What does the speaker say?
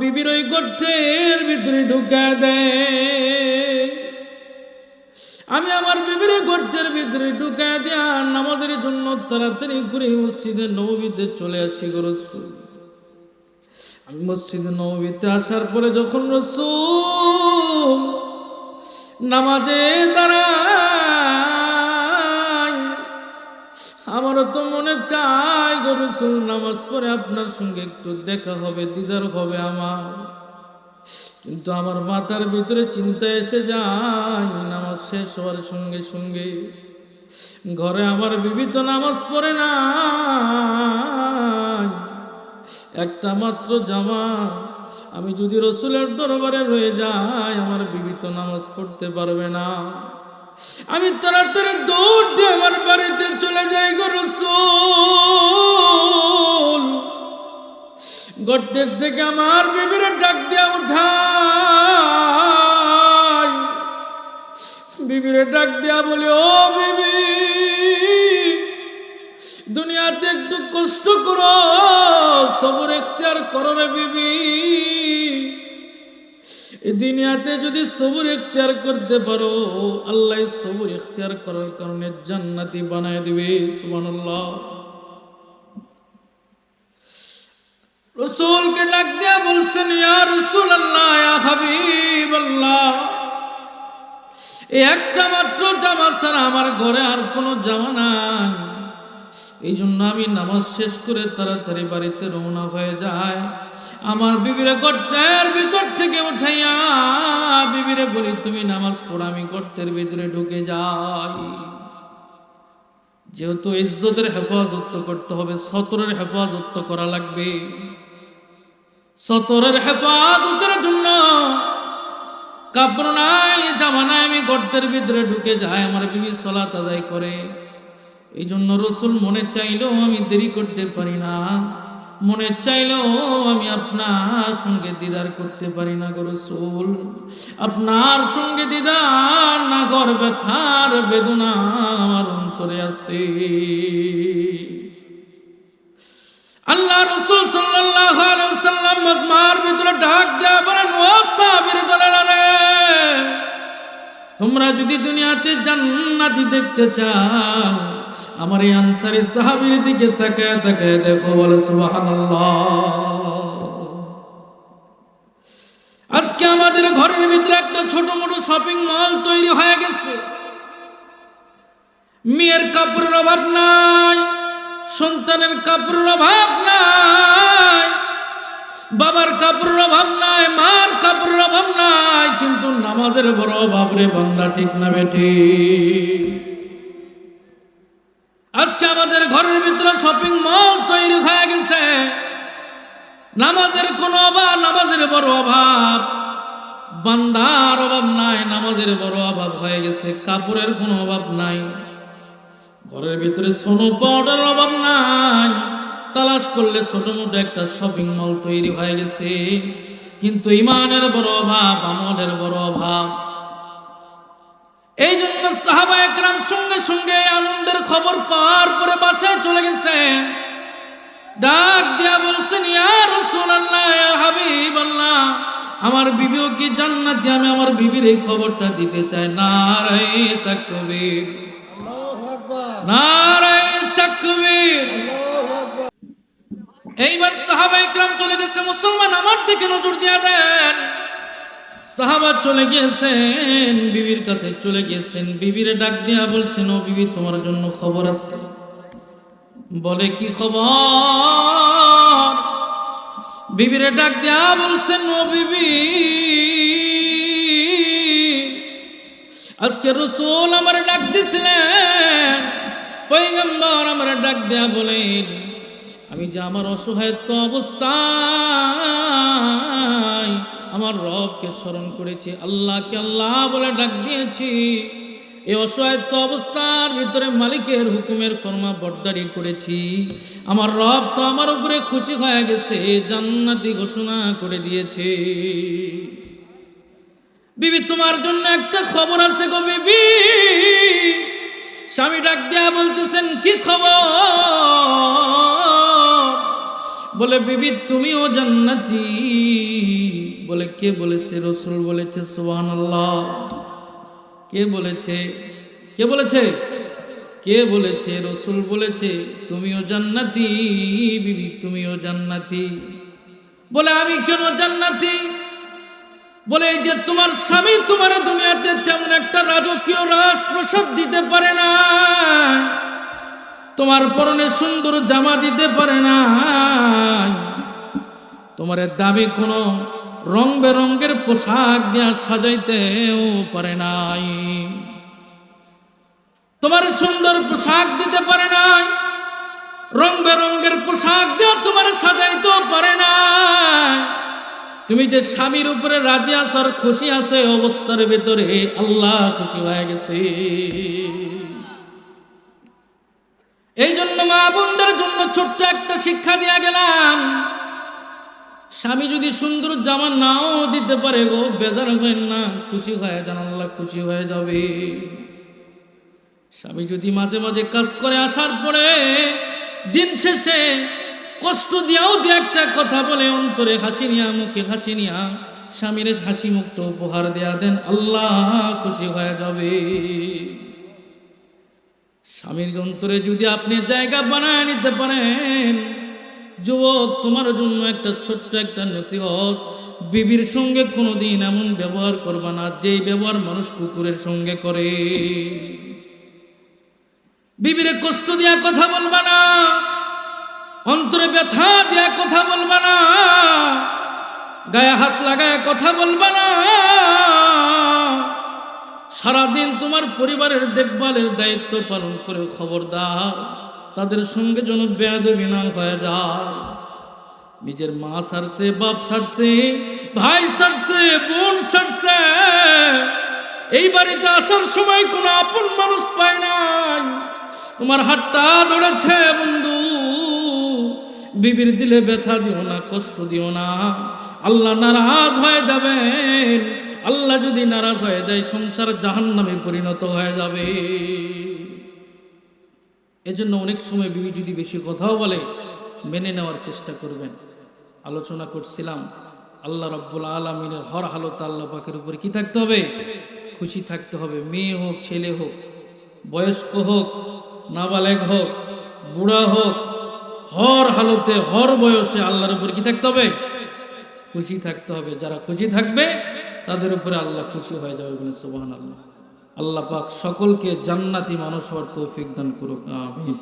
বিবির ওই গর্তের ভিতরে ঢুকা দেয় আমি আমার বিবির গর্তের ভিতরে ঢুকা দেয়া নামাজের জন্য তাড়াতাড়ি করে মসজিদে নবীতে চলে আসি গো রসুল। আমি মসজিদে নবীতে আসার পরে যখন রসুল নামাজে দাঁড়াই আমারও তো মনে চাই গো রসুল নামাজ পড়ে আপনার সঙ্গে একটু দেখা হবে, দিদার হবে আমার। কিন্তু আমার মাথার ভিতরে চিন্তা এসে যায়, নামাজ শেষ হওয়ার সঙ্গে সঙ্গে। ঘরে আমার বিবি তো নামাজ পড়ে না একটা মাত্র জামা। আমি যদি রসুলের দরবারে রয়ে যাই, আমার বিবি তো নামাজ পড়তে পারবে না। আমি তাড়াতাড়ি দৌড় দিয়ে আমার বাড়িতে চলে যাই গো গর্তের থেকে আমার বিবির ডাক দিয়া উঠাই বিবিরে ডাক দিয়া বলি, ও বিবি, দুনিয়াতে একটু কষ্ট করো, সবর এখতিয়ার করো বিবি। এই দুনিয়াতে যদি সবর এখতিয়ার করতে পারো, আল্লাহ সবর এখতিয়ার করার কারণে জান্নাতি বানায় দিবে, সুবহানাল্লাহ। রসুলকে ডাক দিয়া বলছেন, ইয়া রসুল আল্লাহ ইয়া হাবিব আল্লাহ একটা মাত্র জামা ছাড়া আমার ঘরে আর কোনো জামা নাই। এই জন্য আমি নামাজ শেষ করে তাড়াতাড়ি বাড়িতে রওনা হয়ে যায় আমার বিবিরে গর্তের ভিতর থেকে উঠাইয়া বিবিরে বলি, তুমি নামাজ পড়ো, আমি গর্তের ভিতরে ঢুকে যাই। যেহেতু ইজ্জতের হেফাজত করতে হবে, সতরের হেফাজত করা লাগবে। সতরের হেফাজতের জন্য কাপড় নাই, জামা নাই, আমি গর্তের ভিতরে ঢুকে যাই। আমার বিবি সলাত আদায় করে। এই জন্য রসুল মনে চাইলেও আমি দেরি করতে পারি না। মনে চাইলেও আমি আপনার সঙ্গে দিদার করতে পারি না গো রসুল। আপনার সঙ্গে দিদার না গর ব্যথার বেদনা আমার অন্তরে আছে। আল্লাহ রসুল মজমার ভিতরে ডাক দেয়া বলেন তোমরা যদি দুনিয়াতে জান্নাতি দেখতে চাও আমার এই আনসারি সাহাবীর দিকে তাকায় তাকায় দেখো, বলে আজকে আমাদের ঘরের ভিতরে একটা ছোট মোটো শপিং মল তৈরি হয়ে গেছে। মেয়ের কাপড়ের অভাব নাই, সন্তানের কাপড়ের অভাব নাই, বাবার কাপড়ের অভাব নাই, মার কাপড়ের অভাব নাই, কিন্তু নামাজের বড় অভাব রে, বান্দা, ঠিক না বেঠি আজকে আমাদের ঘরের ভিতরে শপিং মল তৈরি হয়ে গেছে। নামাজের কোনো অভাব, নামাজের বড় অভাব। বান্দার অভাব নাই, নামাজের বড় অভাব হয়ে গেছে, কাপড়ের কোনো অভাব নাই। ঘরের ভিতরে সোনো পাউডার অভাব নাই। তালাশ করলে ছোট মোটো একটা শপিং মল তৈরি হয়ে গেছে। কিন্তু ইমানের বড় অভাব, আমলের বড় অভাব। এই জন্য সাহাবা একরাম সঙ্গে সঙ্গে আনন্দের খবর পাওয়ার পরে বাসায় চলে গেছেন। ডাক দিয়া বলছেন ইয়া রাসূলুল্লাহ ইয়া হাবিবাল্লাহ আমার বিবিও কি জান্নাতি? আমি আমার বিবির এই খবরটা দিতে চাই। নারায়ে তাকবীর। নারায়ে তাকবীর। এইবার সাহাবা ইকরাম চলে গেছে। মুসলমান আমার দিকে নজর দিয়া দেন। সাহাবা চলে গিয়েছেন, বিবির কাছে চলে গিয়েছেন। বিবিরে ডাক দিয়া বলছেন ও বিবি, তোমার জন্য খবর আছে। বলে, কি খবর? বিবিরে ডাক দিয়া বলছেন ও বিবি, আজকে রসুল আমার ডাক দিছিলেন। পৈগম্বর আমার ডাক দেয়া বলেন, আমি যে আমার অসহায়ত্ব অবস্থায় আমার রবকে স্মরণ করেছি, আল্লাহকে আল্লাহ বলে ডাক দিয়েছি। এই অসহায়ত্ব অবস্থার ভিতরে মালিকের হুকুমের ফরমা বরদারি করেছি। আমার রব তো আমার উপরে খুশি হয়ে গেছে, জান্নাতি ঘোষণা করে দিয়েছে। বিবি, তোমার জন্য একটা খবর আছে গো বিবি। স্বামী ডাক দেয়া বলতেছেন, কি খবর? বলে, বিবি, তুমিও জান্নাতি। বলে, কে বলেছে? রসুল বলেছে সোহান আল্লাহ কে বলেছে? কে বলেছে? কে বলেছে? রসুল বলেছে, তুমিও জান্নাতি, বিবি, তুমিও জান্নাতি। বলে, আমি কেন জান্নাতি? বলে যে তোমার স্বামী তোমার দুনিয়াতে তেমন একটা রাজকীয় রাজ প্রসাদ দিতে পারে না। তোমার পরনে সুন্দর জামা দিতে পারে না। তোমার দাবি কোনো রং বেরঙ্গের পোশাক দিয়া সাজাইতেও পারে নাই। তোমার সুন্দর পোশাক দিতে পারে নাই, রং বেরঙ্গের পোশাক দিয়ে তোমার সাজাইতেও পারে না। তুমি যে স্বামীর উপরে রাজি আসার খুশি আছো অবস্থার ভেতরে আল্লাহ খুশি হয়ে গেছে। এই জন্য মা বোনদের জন্য ছোট্ট একটা শিক্ষা দিয়া গেলাম। স্বামী যদি সুন্দর জামা নাও দিতে পারে গো, বেজার হবেন না, খুশি হয়ে যান আল্লাহ, খুশি হয়ে যাবে। স্বামী যদি মাঝে মাঝে কাজ করে আসার পরে দিন শেষে কষ্ট দিয়াও দু একটা কথা বলে, অন্তরে হাসি নিয়া, মুখে হাসি নিয়া স্বামীর হাসি মুক্ত উপহার দেয়া দেন, আল্লাহ খুশি হয়ে যাবে। স্বামীর অন্তরে যদি আপনি জায়গা বানায় নিতে পারেন, যুবক, তোমার জন্য একটা ছোট্ট একটা নসিহত। বিবির সঙ্গে কোনোদিন এমন ব্যবহার করবা না, যেই ব্যবহার মানুষ কুকুরের সঙ্গে করে। বিবিরে কষ্ট দিয়া কথা বলবা না, অন্তরে ব্যথা দিয়া কথা বলবা না, গায়ে হাত লাগায় কথা বলবা না। সারাদিন তোমার পরিবারের দেখভালের দায়িত্ব পালন করে খবরদার। তাদের সঙ্গে যেন বেয়াদবি না হয়ে যায়। নিজের মা ছাড়ছে বাপ ছাড়ছে ভাই ছাড়ছে বোন ছাড়ছে এই বাড়িতে আসার সময় কোনো আপন মানুষ পায় নাই। তোমার হাতটা ধরেছে বন্ধু বিবির দিলে ব্যথা দিও না, কষ্ট দিও না। আল্লাহ নারাজ হয়ে যাবেন। আল্লাহ যদি নারাজ হয়ে যায়, সংসার জাহান নামে পরিণত হয়ে যাবে। এজন্য অনেক সময় বিবি যদি বেশি কথাও বলে, মেনে নেওয়ার চেষ্টা করবেন। আলোচনা করছিলাম, আল্লাহ রব্বুল আলমিনের হর হালত আল্লাহ পাকের উপরে কি থাকতে হবে? খুশি থাকতে হবে। মেয়ে হোক, ছেলে হোক, বয়স্ক হোক নাবালেগ হোক, বুড়া হোক হর হালতে হর বয়সে আল্লাহর উপর কি থাকতে হবে? খুশি থাকতে হবে। যারা খুশি থাকবে, তাদের উপরে আল্লাহ খুশি হয়ে যাবে বলে সুবহান আল্লাহ আল্লাহ পাক সকলকে জান্নাতি মানুষ হওয়ার তৌফিক দান করুক, আমিন।